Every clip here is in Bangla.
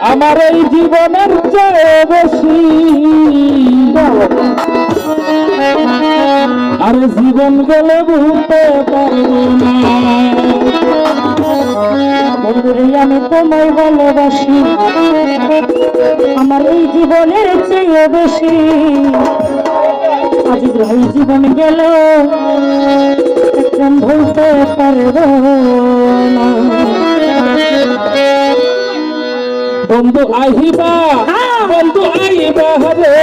আমার এই জীবনের চেয়ে বেশি। আর জীবন গেলে ভুলতে পারব আমি তোমায় ভালোবাসি। আমার এই জীবনের চেয়ে বেশি। আজ এই জীবন গেল একদম ভুলতে পারব। বন্ধু আহিবা বন্ধু আইবা রে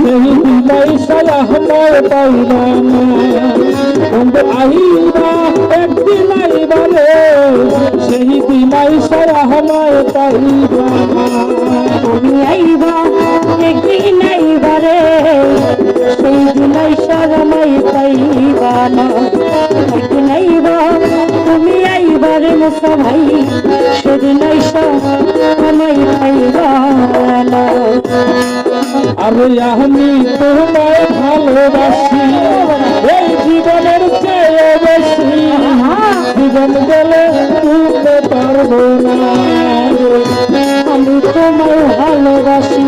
সেই দিলাই সালাহ পাইবা বন্ধু আহিবা একদিন আইবা রে সেই দিলাই সালাহ নয় পাইবা তুমি আইবা একদিন আইবা রে। সেই দিনাই সারামাই পাইবা না একদিন আইবা তুমি আইবা রে মোসা ভাই। আরে আমি তোমায় ভালোবাসি। এই জীবনের চেয়ে বেশি জীবন গেলে তুলতে পারব না। আমি তোমায় ভালোবাসি।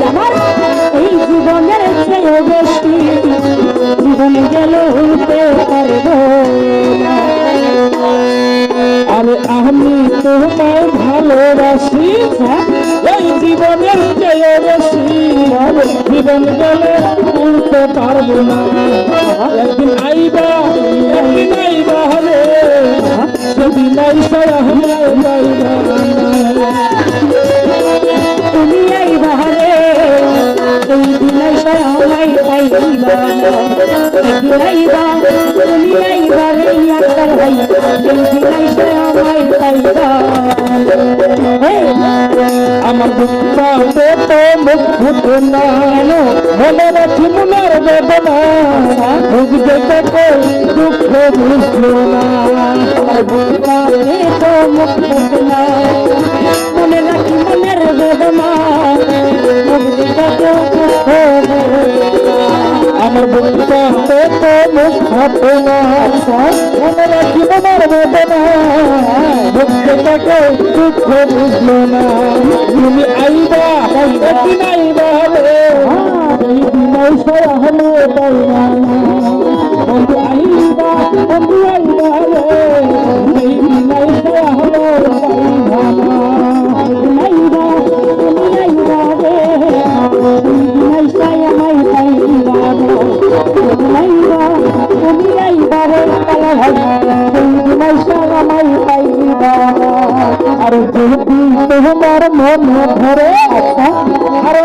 আমি তোমায় ভালোবাসি। এই জীবনের চেয়ে বেশি জীবন গেলে উঠতে পারব না। একদিন আইবা একদিন আইবা রে সেদিন আইসা আমায় পাইবা না। তুমি দিলাই সহায় পাইবা দিলাইবা তুমি মুখ ফুটে না মনে রাখি মনের বেদনা বুঝতে তো দুঃখ বুঝলো না। তো মুখ ফুটনা মনে রাখি মনের বেদনা। মুখ দিতে আমার বুকটাতে তো মুখ ফাটে না। বেদনা। বুঝতে দুঃখ বুঝলো না। আর যদি তোমার মন ধরে আরও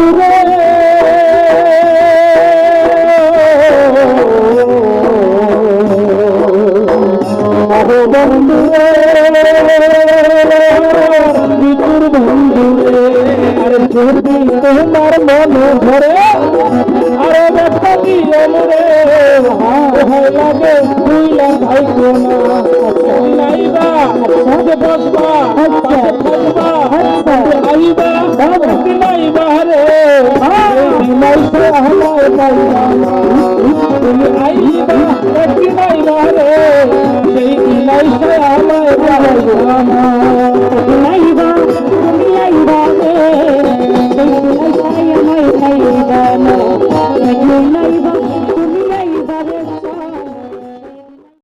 তোমার মন ধরে আরে ব্যথা দিয়ে মরে ভয় লাগে তুই না নাইবা কোনা বসবা বা আইবা